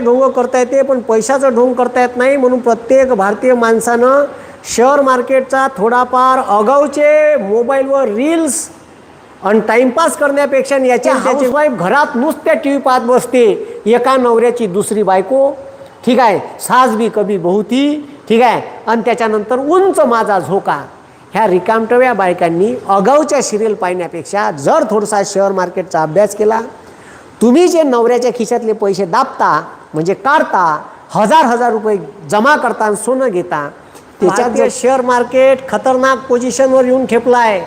ढोंग करता येते पण पैशाचं ढोंग करता येत नाही म्हणून प्रत्येक भारतीय माणसानं शेअर मार्केटचा थोडाफार अगाऊचे मोबाईलवर रील्स आणि टाइमपास करण्यापेक्षा याच्या त्याची वाईफ घरात नुसत्या टी व्ही पाहत बसते. एका नवऱ्याची दुसरी बायको. ठीक आहे सास बी कभी बहुती. ठीक आहे आणि त्याच्यानंतर उंच माझा झोका. ह्या रिकामटव्या बायकांनी अगाऊच्या सिरियल पाहण्यापेक्षा जर थोडासा शेअर मार्केटचा अभ्यास केला तुम्ही जे नवऱ्याच्या खिशातले पैसे दाबता म्हणजे काढता हजार हजार रुपये जमा करता आणि सोनं घेता त्याच्यात शेअर मार्केट खतरनाक पोझिशनवर येऊन ठेपला आहे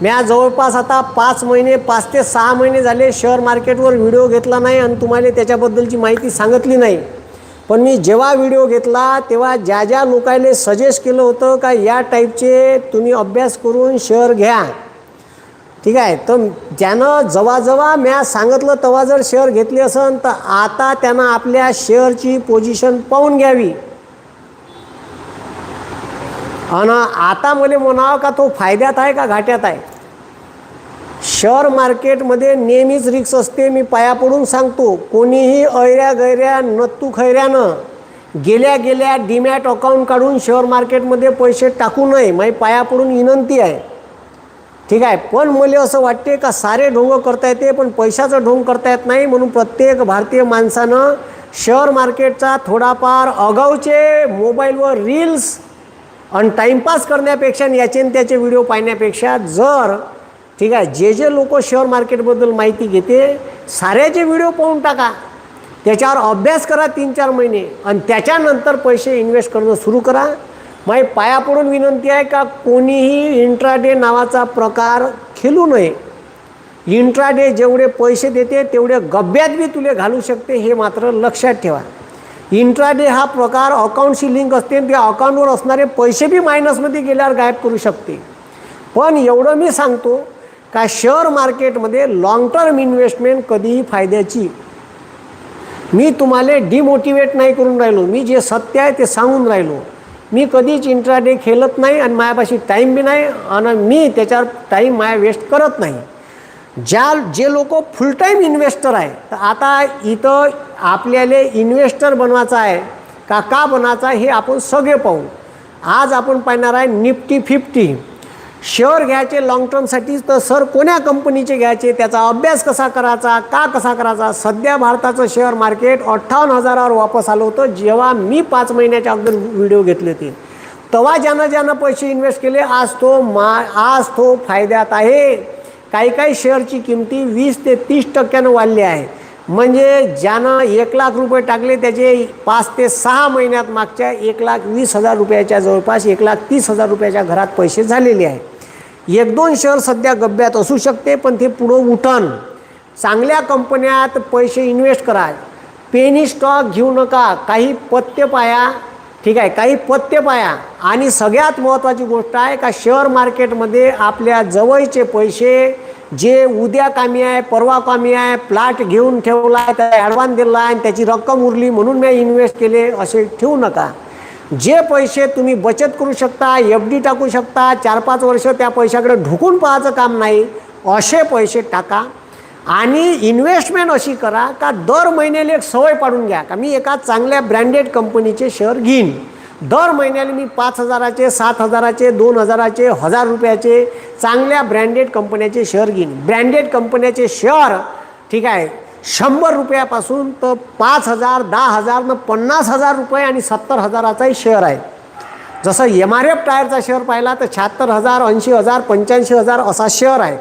म्या जवळपास आता पाच महिने पाच ते सहा महिने झाले शेअर मार्केटवर व्हिडिओ घेतला नाही आणि तुम्हाला त्याच्याबद्दलची माहिती सांगितली नाही. पण मी जेव्हा व्हिडिओ घेतला तेव्हा ज्या ज्या लोकांनी सजेस्ट केलं होतं का या टाईपचे तुम्ही अभ्यास करून शेअर घ्या. ठीक आहे. तर ज्यानं जवाजवा म्या सांगितलं तेव्हा जर शेअर घेतले असेल तर आता त्यानं आपल्या शेअरची पोझिशन पाहून घ्यावी. आणि आता मला म्हणावं का तो फायद्यात आहे का घाट्यात आहे? शेअर मार्केटमध्ये नेहमीच रिक्स असते मी पाया पडून सांगतो. कोणीही ऐऱ्या गैऱ्या नत्तू खैऱ्यानं गेल्या गेल्या डीमॅट अकाउंट काढून शेअर मार्केटमध्ये पैसे टाकू नये. माझी पाया पडून विनंती आहे. ठीक आहे पण मला असं वाटते का सारे ढोंग करता येते पण पैशाचं ढोंग करता येत नाही म्हणून प्रत्येक भारतीय माणसानं शेअर मार्केटचा थोडाफार अगाऊचे मोबाईलवर रील्स आणि टाईमपास करण्यापेक्षा आणि याचे आणि त्याचे व्हिडिओ पाहण्यापेक्षा जर ठीक आहे जे जे लोक शेअर मार्केटबद्दल माहिती घेते साऱ्याचे व्हिडिओ पाहून टाका. त्याच्यावर अभ्यास करा तीन चार महिने आणि त्याच्यानंतर पैसे इन्व्हेस्ट करणं सुरू करा. माझी पाया पडून विनंती आहे का कोणीही इंट्राडे नावाचा प्रकार खेळू नये. इंट्राडे जेवढे पैसे देते तेवढे गब्यात बी तुले घालू शकते हे मात्र लक्षात ठेवा. इंट्राडे हा प्रकार अकाउंटशी लिंक असते आणि त्या अकाउंटवर असणारे पैसे बी मायनसमध्ये गेल्यावर गायब करू शकते. पण एवढं मी सांगतो का शेअर मार्केटमध्ये लॉंग टर्म इन्व्हेस्टमेंट कधीही फायद्याची. मी तुम्हाला डिमोटिवेट नाही करून राहिलो. मी जे सत्य आहे ते सांगून राहिलो. मी कधीच इंट्राडे खेळत नाही आणि माझ्यापाशी टाईम बी नाही आणि मी त्याच्यावर टाईम माया वेस्ट करत नाही. ज्या जे लोक फुल टाईम इन्व्हेस्टर आहे तर आता इथं आपल्याला इन्व्हेस्टर बनवायचं आहे का का बनायचा हे आपण सगळे पाहू. आज आपण पाहणार आहे निफ्टी फिफ्टी शेअर घ्यायचे लाँग टर्मसाठी तर सर कोण्या कंपनीचे घ्यायचे त्याचा अभ्यास कसा करायचा का कसा करायचा? सध्या भारताचं शेअर मार्केट अठ्ठावन्न हजारावर वापस आलं होतं जेव्हा मी पाच महिन्याच्या अगोदर व्हिडिओ घेतले होते तेव्हा ज्यानं ज्यानं पैसे इन्व्हेस्ट केले आज तो मा आज तो फायद्यात आहे. काही काही शेअरची किमती वीस ते तीस टक्क्यानं वाढली आहे. म्हणजे ज्यानं एक लाख रुपये टाकले त्याचे पाच ते सहा महिन्यात मागच्या एक लाख वीस हजार रुपयाच्या जवळपास एक लाख तीस हजार रुपयाच्या घरात पैसे झालेले आहे एक दोन शेअर सध्या गब्यात असू शकते पण ते पुढं उठण चांगल्या कंपन्यात पैसे इन्व्हेस्ट करा. पेनी स्टॉक घेऊ नका. काही पत्ते पाया. ठीक आहे काही पत्ते पाया. आणि सगळ्यात महत्त्वाची गोष्ट आहे का शेअर मार्केटमध्ये आपल्या जवळचे पैसे जे उद्या कामी आहे परवा कामी आहे प्लॅट घेऊन ठेवला आहे त्याला ॲडव्हान्स दिला आहे आणि त्याची रक्कम उरली म्हणून मी इन्व्हेस्ट केले असे ठेवू नका. जे पैसे तुम्ही बचत करू शकता एफ डी टाकू शकता चार पाच वर्ष त्या पैशाकडे ढुकून पाहायचं काम नाही असे पैसे टाका आणि इन्व्हेस्टमेंट अशी करा का दर महिन्याला एक सवय पाडून घ्या का मी एका चांगल्या ब्रँडेड कंपनीचे शेअर घेईन. दर महिन्याला मी पाच हजाराचे सात हजाराचे दोन हजाराचे हजार रुपयाचे चांगल्या ब्रँडेड कंपन्याचे शेअर घेईन. ब्रँडेड कंपन्याचे शेअर ठीक आहे शंभर रुपयापासून तर पाच हजार दहा हजार न पन्नास हजार रुपये आणि सत्तर हजाराचाही शेअर आहे. जसं एम आर एफ टायरचा शेअर पाहिला तर शहात्तर हजार ऐंशी हजार पंच्याऐंशी हजार असा शेअर आहे.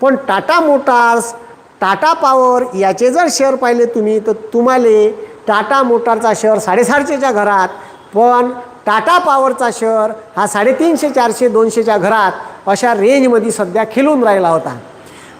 पण टाटा मोटार्स टाटा पॉवर याचे जर शेअर पाहिले तुम्ही तर तुम्हाला टाटा मोटारचा शेअर साडेसातशेच्या घरात पण टाटा पॉवरचा शेअर हा साडेतीनशे चारशे दोनशेच्या घरात अशा रेंजमध्ये सध्या खिलून राहिला होता.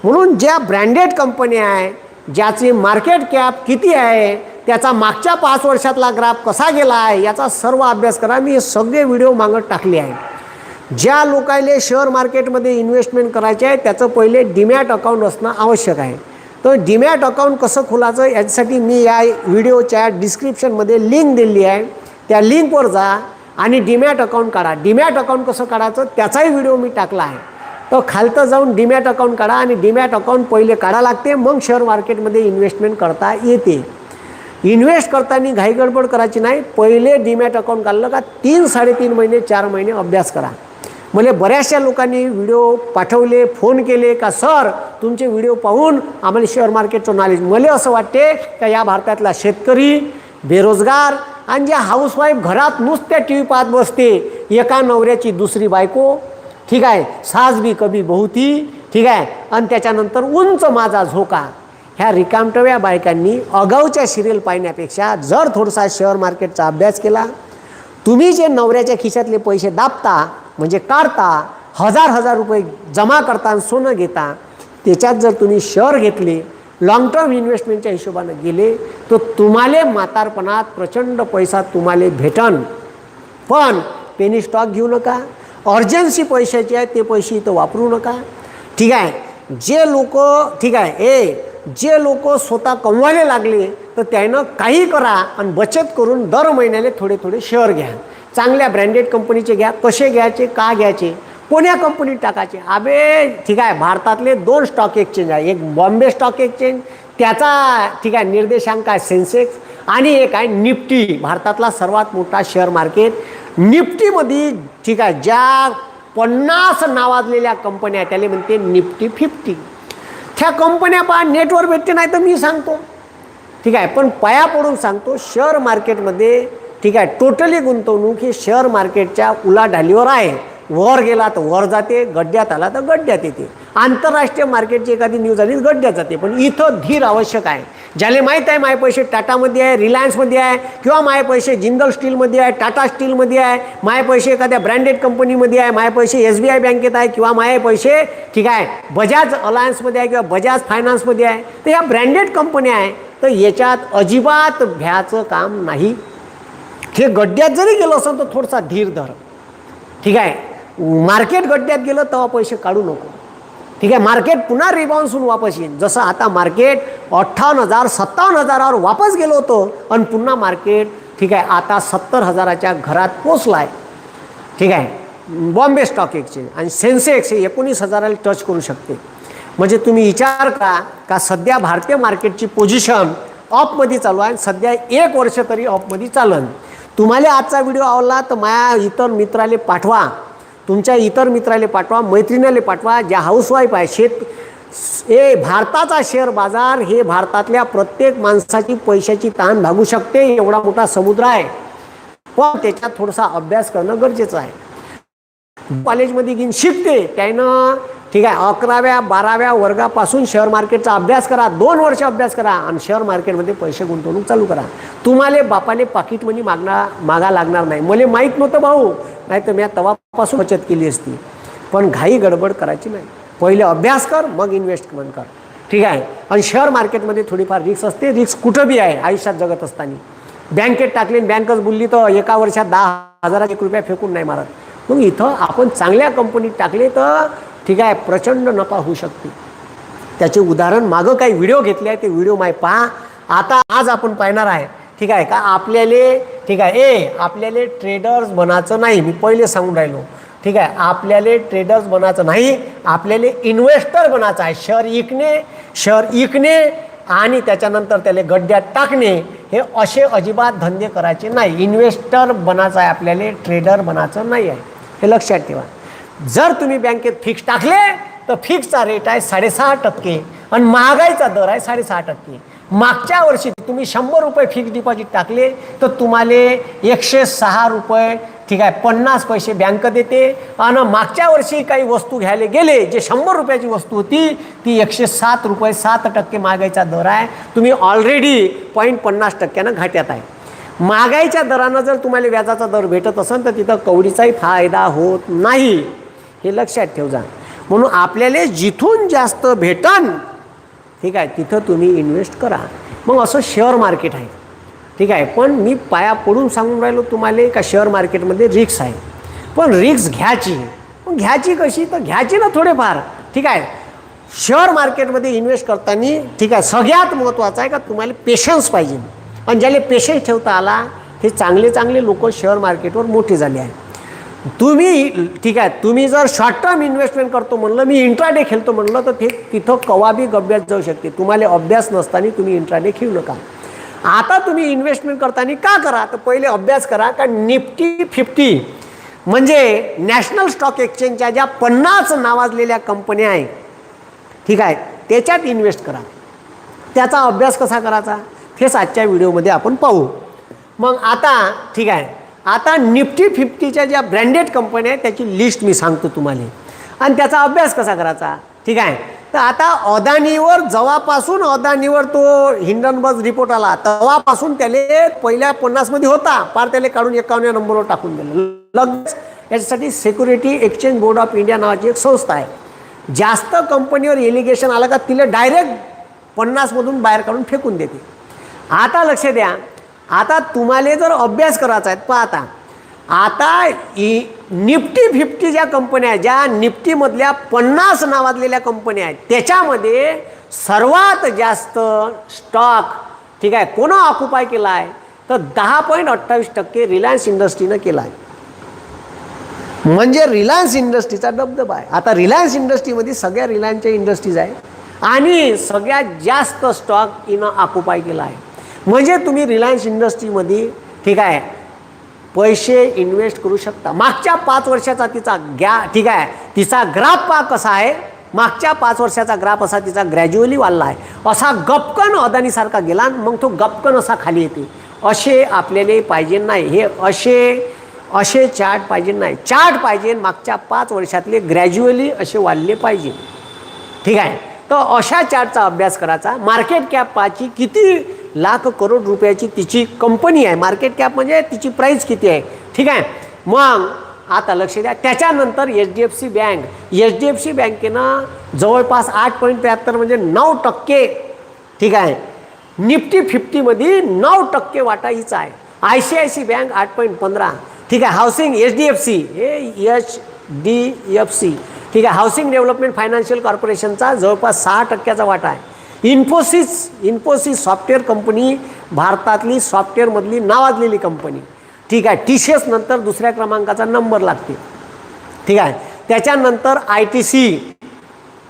म्हणून ज्या ब्रँडेड कंपन्या आहे ज्याची मार्केट कॅप किती आहे त्याचा मागच्या पाच वर्षातला ग्राफ कसा गेला आहे याचा सर्व अभ्यास करा. मी हे सगळे व्हिडिओ मागत टाकले आहे ज्या लोकायले शेअर मार्केटमध्ये इन्व्हेस्टमेंट करायचे आहे त्याचं पहिले डीमॅट अकाउंट असणं आवश्यक आहे. तर डिमॅट अकाउंट कसं खोलायचं याच्यासाठी मी या व्हिडिओच्या डिस्क्रिप्शनमध्ये लिंक दिली आहे. त्या लिंकवर जा आणि डीमॅट अकाउंट काढा. डीमॅट अकाउंट कसं काढायचं त्याचाही व्हिडिओ मी टाकला आहे. तर खालतं जाऊन डीमॅट अकाउंट काढा आणि डीमॅट अकाउंट पहिले काढा लागते मग शेअर मार्केटमध्ये इन्व्हेस्टमेंट करता येते. इन्व्हेस्ट करताना घाई गडबड करायची नाही पहिले डीमॅट अकाउंट काढलं का तीन साडेतीन महिने चार महिने अभ्यास करा. मला बऱ्याचशा लोकांनी व्हिडिओ पाठवले फोन केले का सर तुमचे व्हिडिओ पाहून आम्हाला शेअर मार्केटचं नॉलेज मला असं वाटते का या भारतातला शेतकरी बेरोजगार आणि ज्या हाऊसवाईफ घरात नुसत्या टी व्ही पाहत बसते एका नवऱ्याची दुसरी बायको ठीक आहे? साजबी बी बहुती ठीक आहे? आणि त्याच्यानंतर उंच माझा झोका. ह्या रिकामटव्या बायकांनी अगाऊच्या सिरियल पाहण्यापेक्षा जर थोडासा शेअर मार्केटचा अभ्यास केला तुम्ही जे नवऱ्याच्या खिशातले पैसे दाबता म्हणजे काढता हजार हजार रुपये जमा करता आणि सोनं घेता त्याच्यात जर तुम्ही शेअर घेतले लॉंग टर्म इन्व्हेस्टमेंटच्या हिशोबानं गेले तर तुम्हाला म्हातारपणात प्रचंड पैसा तुम्हाला भेटन. पण पेनी स्टॉक घेऊ नका. अर्जन्सी पैशाची आहे ते पैसे इथं वापरू नका. ठीक आहे? जे लोक ठीक आहे ए जे लोक स्वतः कमवायला लागले तर त्यानं काही करा आणि बचत करून दर महिन्याला थोडे थोडे शेअर घ्या. चांगल्या ब्रँडेड कंपनीचे घ्या कसे घ्यायचे का घ्यायचे कोण्या कंपनीत टाकायचे? अबे ठीक आहे भारतातले दोन स्टॉक एक्सचेंज आहे. एक बॉम्बे स्टॉक एक्सचेंज त्याचा ठीक आहे निर्देशांक आहे सेन्सेक्स आणि एक आहे निफ्टी भारतातला सर्वात मोठा शेअर मार्केट निफ्टीमध्ये ठीक आहे ज्या पन्नास नावाजलेल्या कंपन्या त्याला म्हणते निफ्टी फिफ्टी. त्या कंपन्या पहा नेटवर भेटते नाही तर मी सांगतो. ठीक आहे पण पाया पडून सांगतो शेअर मार्केटमध्ये ठीक आहे टोटली गुंतवणूक ही शेअर मार्केटच्या उलाढालीवर आहे. वर गेला तर वर जाते गड्ड्यात आला तर गड्ड्यात येते. आंतरराष्ट्रीय मार्केटची एखादी न्यूज आली गड्ड्यात जाते पण इथं धीर आवश्यक आहे. ज्याला माहीत आहे माय पैसे टाटामध्ये आहे रिलायन्समध्ये आहे किंवा माय पैसे जिंदल स्टीलमध्ये आहे टाटा स्टीलमध्ये आहे माय पैसे एखाद्या ब्रँडेड कंपनीमध्ये आहे माय पैसे एस बी आय बँकेत आहे किंवा माय पैसे ठीक आहे बजाज अलायन्समध्ये आहे किंवा बजाज फायनान्समध्ये आहे तर ह्या ब्रँडेड कंपन्या आहे तर याच्यात अजिबात भ्याचं काम नाही. हे गड्ड्यात जरी गेलो असेल तर थोडासा धीर धर. ठीक आहे मार्केट गड्ड्यात गेलं तेव्हा पैसे काढू नको. ठीक आहे मार्केट पुन्हा रिबाउन्स होऊन वापस येईन जसं आता मार्केट अठ्ठावन्न हजार सत्तावन्न हजारावर वापस गेलो होतो आणि पुन्हा मार्केट ठीक आहे आता सत्तर हजाराच्या घरात पोचला आहे ठीक आहे बॉम्बे स्टॉक एक्सचेंज आणि सेन्सेक्स हे एकोणीस हजाराला टच करू शकते. म्हणजे तुम्ही विचार करा का सध्या भारतीय मार्केटची पोझिशन ऑफमध्ये चालू आहे सध्या एक वर्ष तरी ऑफमध्ये चालन. तुम्हाला आजचा व्हिडिओ आवडला तर माझ्या इतर मित्राले पाठवा. तुमच्या इतर मित्राले पाठवा मैत्रिणीला पाठवा ज्या हाऊसवाईफ आहे शेत ए भारताचा शेअर बाजार हे भारतातल्या प्रत्येक माणसाची पैशाची ताण भागू शकते एवढा मोठा समुद्र आहे. पण त्याच्यात थोडासा अभ्यास करणं गरजेचं आहे. कॉलेजमध्ये घेऊन शिकते त्यानं ठीक आहे अकराव्या बाराव्या वर्गापासून शेअर मार्केटचा अभ्यास करा दोन वर्ष अभ्यास करा आणि शेअर मार्केटमध्ये पैसे गुंतवणूक चालू करा. तुम्हाला बापाने पाकिट मनी मागणार मागा लागणार नाही. मला माहीत नव्हतं भाऊ नाही तर मी तवापासून बचत केली असती. पण घाई गडबड करायची नाही. पहिले अभ्यास कर मग इन्व्हेस्टमेंट कर. ठीक आहे? आणि शेअर मार्केटमध्ये थोडीफार रिक्स असते. रिक्स कुठं बी आहे आयुष्यात जगत असताना. बँकेत टाकली आणि बँकच बुलली तर एका वर्षात दहा हजाराचे एक रुपया फेकून नाही मारत. मग इथं आपण चांगल्या कंपनीत टाकले तर ठीक आहे प्रचंड नफा होऊ शकते. त्याचे उदाहरण मागं काही व्हिडिओ घेतले आहे ते व्हिडिओ माय पहा. आता आज आपण पाहणार आहे ठीक आहे का? आपल्याले ठीक आहे ए आपल्याला ट्रेडर्स बनायचं नाही मी पहिले सांगून राहिलो. ठीक आहे आपल्याला ट्रेडर्स बनायचं नाही आपल्याला इन्व्हेस्टर बनायचं आहे. शेअर इकणे शेअर इकणे आणि त्याच्यानंतर त्याला गड्ड्यात टाकणे हे असे अजिबात धंदे करायचे नाही. इन्व्हेस्टर बनायचं आहे आपल्याला ट्रेडर बनायचं नाही आहे. हे लक्षात ठेवा. जर तुम्ही बँकेत फिक्स टाकले तर फिक्सचा रेट आहे साडेसहा टक्के आणि महागाईचा दर आहे साडेसहा टक्के. मागच्या वर्षी तुम्ही शंभर रुपये फिक्स डिपॉझिट टाकले तर तुम्हाला एकशे सहा रुपये ठीक आहे पन्नास पैसे बँक देते. आणि मागच्या वर्षी काही वस्तू घ्यायला गेले जे शंभर रुपयाची वस्तू होती ती एकशे सात रुपये सात टक्के महागाईचा दर आहे. तुम्ही ऑलरेडी पॉईंट पन्नास टक्क्यानं घाट्यात आहे. महागाईच्या दरानं जर तुम्हाला व्याजाचा दर भेटत असेल तर तिथं कवडीचाही फायदा होत नाही. हे लक्षात ठेव जा. म्हणून आपल्याला जिथून जास्त भेटन ठीक आहे तिथं तुम्ही इन्व्हेस्ट करा. मग असं शेअर मार्केट आहे. ठीक आहे पण मी पाया पडून सांगून राहिलो तुम्हाला का शेअर मार्केटमध्ये रिक्स आहे. पण रिक्स घ्यायची. पण घ्यायची कशी? तर घ्यायची ना थोडेफार. ठीक आहे शेअर मार्केटमध्ये इन्व्हेस्ट करताना ठीक आहे सगळ्यात महत्त्वाचं आहे का तुम्हाला पेशन्स पाहिजे. आणि ज्याला पेशन्स ठेवता आला हे चांगले चांगले लोक शेअर मार्केटवर मोठे झाले आहे तुम्ही ठीक आहे तुम्ही जर शॉर्ट टर्म इन्व्हेस्टमेंट करतो म्हणलं मी इंट्राडे खेळतो म्हणलं तर ते तिथं कवाबी गब्यात जाऊ शकते. तुम्हाला अभ्यास नसताना तुम्ही इंट्राडे खेळू नका. आता तुम्ही इन्व्हेस्टमेंट करताना का करा? तर पहिले अभ्यास करा का निफ्टी फिफ्टी म्हणजे नॅशनल स्टॉक एक्सचेंजच्या ज्या पन्नास नावाजलेल्या कंपन्या आहेत ठीक आहे त्याच्यात इन्व्हेस्ट करा. त्याचा अभ्यास कसा करायचा? हेच आजच्या व्हिडिओमध्ये आपण पाहू. मग आता ठीक आहे आता निफ्टी फिफ्टीच्या ज्या ब्रँडेड कंपन्या आहेत त्याची लिस्ट मी सांगतो तुम्हाला. आणि त्याचा अभ्यास कसा करायचा? ठीक आहे? तर आता अदानीवर जेव्हापासून अदानीवर तो हिंडनबर्ग रिपोर्ट आला. तेव्हापासून त्याले पहिल्या पन्नासमध्ये होता. पार त्याला काढून एकावन्न नंबरवर टाकून दिलं. लगेच याच्यासाठी security exchange board of India नावाची एक संस्था आहे. जास्त कंपनीवर एलिगेशन आलं का तिला डायरेक्ट पन्नासमधून बाहेर काढून फेकून देते. आता लक्ष द्या. आता तुम्हाला जर अभ्यास करायचा आहे पाहता आता. इ निफ्टी फिफ्टी ज्या कंपन्या आहेत ज्या निफ्टीमधल्या पन्नास नावाजलेल्या कंपन्या आहेत त्याच्यामध्ये सर्वात जास्त स्टॉक ठीक आहे कोणा ऑक्युपाय केला आहे तर दहा पॉईंट अठ्ठावीस टक्के रिलायन्स इंडस्ट्रीनं केला आहे म्हणजे रिलायन्स इंडस्ट्रीचा दबदबा आहे. आता रिलायन्स इंडस्ट्रीमध्ये सगळ्या रिलायन्सच्या इंडस्ट्रीज आहे आणि सगळ्यात जास्त स्टॉक इनं ऑक्युपाय केला आहे म्हणजे तुम्ही रिलायन्स इंडस्ट्रीमध्ये ठीक आहे पैसे इन्व्हेस्ट करू शकता. मागच्या पाच वर्षाचा तिचा ग्या ठीक आहे तिचा ग्राफ पा कसा आहे. मागच्या पाच वर्षाचा ग्राफ असा तिचा ग्रॅज्युअली वाढला आहे. असा गपकन अदानीसारखा गेला आणि मग तो गपकन असा खाली येते. असे आपल्याला पाहिजे नाही. हे असे असे चार्ट पाहिजे नाही. चार्ट पाहिजे मागच्या पाच वर्षातले ग्रॅज्युअली असे वाढले पाहिजे. ठीक आहे. तर अशा चार्टचा अभ्यास करायचा. मार्केट कॅप पाची किती लाख करोड रुपयाची तिची कंपनी आहे. मार्केट कॅप म्हणजे तिची प्राईस किती आहे? ठीक आहे? मग आता लक्ष द्या. त्याच्यानंतर H D F C bank H D F C बँकेनं जवळपास आठ पॉईंट त्र्याहत्तर म्हणजे नऊ टक्के ठीक आहे? निफ्टी फिफ्टीमध्ये नऊ टक्के वाटा हीच आहे. I C I C bank आठ पॉईंट पंधरा. ठीक आहे? Housing H D F C हे एच डी एफ सी ठीक आहे? हाऊसिंग डेव्हलपमेंट फायनान्शियल कॉर्पोरेशनचा जवळपास सहा टक्क्याचा वाटा आहे. इन्फोसिस इन्फोसिस सॉफ्टवेअर कंपनी भारतातली सॉफ्टवेअरमधली नावाजलेली कंपनी. ठीक आहे टी सी एस नंतर दुसऱ्या क्रमांकाचा नंबर लागते. ठीक आहे त्याच्यानंतर आय टी सी.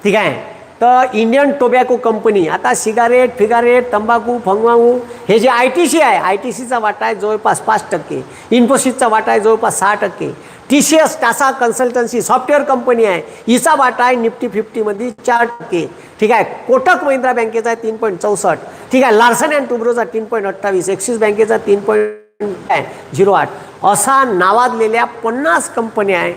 ठीक आहे तर इंडियन टोबॅको कंपनी आता सिगारेट फिगारेट तंबाखू फंगवाऊ हे जे आय टी सी आहे आय टी सीचा वाटा आहे जवळपास पाच टक्के. इन्फोसिसचा वाटा आहे जवळपास सहा टक्के. T C S Tata consultancy software company आहे. हिचा वाटा आहे निफ्टी फिफ्टीमध्ये चार टक्के. ठीक आहे कोटक महिंद्रा बँकेचा आहे तीन पॉईंट चौसष्ट. ठीक आहे लार्सन अँड टुब्रोचा तीन पॉईंट अठ्ठावीस एक्सिस बँकेचा तीन पॉईंट झिरो आठ. असा नावाजलेल्या पन्नास कंपन्या आहे.